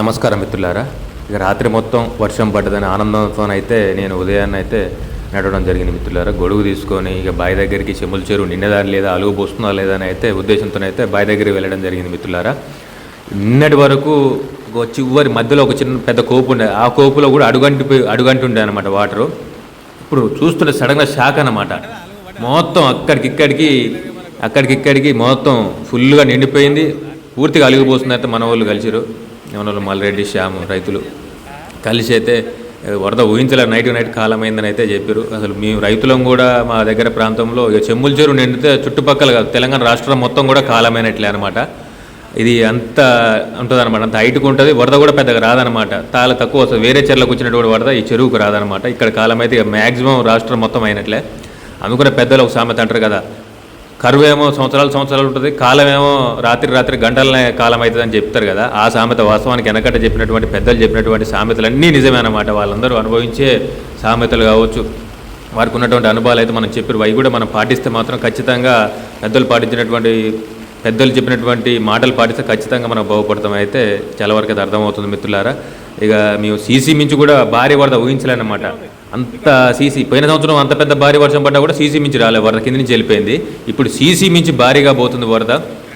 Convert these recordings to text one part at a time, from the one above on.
నమస్కారం మిత్రులారా. ఇక రాత్రి మొత్తం వర్షం పడ్డదని ఆనందంతో అయితే నేను ఉదయాన్నే అయితే నడవడం జరిగింది మిత్రులారా. గొడుగు తీసుకొని ఇక బావి దగ్గరికి చెముల చెరువు నిన్నదాని లేదా అలుగు పోస్తుందా లేదా అని అయితే ఉద్దేశంతో అయితే బావి దగ్గరికి వెళ్ళడం జరిగింది మిత్రులారా. నిన్నటి వరకు చివరి మధ్యలో ఒక చిన్న పెద్ద కోపు ఉండే ఆ కోపులో కూడా అడుగంటి అడుగంటుండే అనమాట వాటరు. ఇప్పుడు చూస్తుంటే సడన్గా షాక్ అనమాట మొత్తం అక్కడికి ఇక్కడికి అక్కడికి ఇక్కడికి మొత్తం ఫుల్గా నిండిపోయింది. పూర్తిగా అలిగిపోతుంది అయితే మన వాళ్ళు కలిసిరు మన మల్లెడ్డి మల్రెడ్డి శ్యాము రైతులు కలిసి అయితే వరద ఊహించలే నైట్ నైట్ కాలమైందని అయితే చెప్పారు అసలు మేము రైతులం కూడా మా దగ్గర ప్రాంతంలో ఇక చెమ్ముల చెరువు నిండితే చుట్టుపక్కల తెలంగాణ రాష్ట్రం మొత్తం కూడా కాలమైనట్లే అనమాట ఇది అంత ఉంటుందన్నమాట అంత హైట్కు ఉంటుంది. వరద కూడా పెద్దగా రాదనమాట చాలా తక్కువ వస్తుంది. వేరే చెర్లకు వచ్చినటువంటి వరద ఈ చెరువుకు రాదనమాట ఇక్కడ కాలం అయితే మ్యాక్సిమం రాష్ట్రం మొత్తం అయినట్లే. అందుకునే పెద్దలు ఒక సామెత అంటారు కదా కరువు ఏమో సంవత్సరాలు సంవత్సరాలు ఉంటుంది కాలం ఏమో రాత్రి రాత్రి గంటలనే కాలం అవుతుంది అని చెప్తారు కదా. ఆ సామెత వాస్తవానికి వెనకట చెప్పినటువంటి పెద్దలు చెప్పినటువంటి సామెతలు అన్నీ నిజమే అన్నమాట. వాళ్ళందరూ అనుభవించే సామెతలు కావచ్చు వారికి ఉన్నటువంటి అనుభవాలు అయితే మనం చెప్పారు. అవి కూడా మనం పాటిస్తే మాత్రం ఖచ్చితంగా పెద్దలు పాటించినటువంటి పెద్దలు చెప్పినటువంటి మాటలు పాటిస్తే ఖచ్చితంగా మనం బాగుపడతాం అయితే చాలా వరకు అది అర్థమవుతుంది మిత్రులారా. ఇక మేము సీసీ మించి కూడా భారీ వరద ఊహించలేనమాట అంత సీసీ పోయిన సంవత్సరం అంత పెద్ద భారీ వర్షం పడ్డా కూడా సీసీ మించి రాలే వరద కింద నుంచి వెళ్ళిపోయింది. ఇప్పుడు సీసీ మించి భారీగా పోతుంది వరద.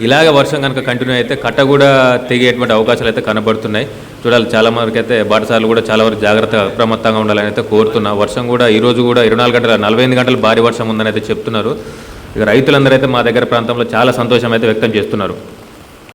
ఇలాగ వర్షం కనుక కంటిన్యూ అయితే కట్ట కూడా తెగేటువంటి అవకాశాలు అయితే కనబడుతున్నాయి. చూడాలి చాలా వరకు అయితే బాటసార్లు కూడా చాలా వరకు జాగ్రత్త అప్రమత్తంగా ఉండాలని అయితే కోరుతున్నా. వర్షం కూడా ఈ రోజు కూడా ఇరవై నాలుగు గంటల నలభై ఎనిమిది గంటలు భారీ వర్షం ఉందని అయితే చెప్తున్నారు. ఇక రైతులందరూ అయితే మా దగ్గర ప్రాంతంలో చాలా సంతోషం అయితే వ్యక్తం చేస్తున్నారు.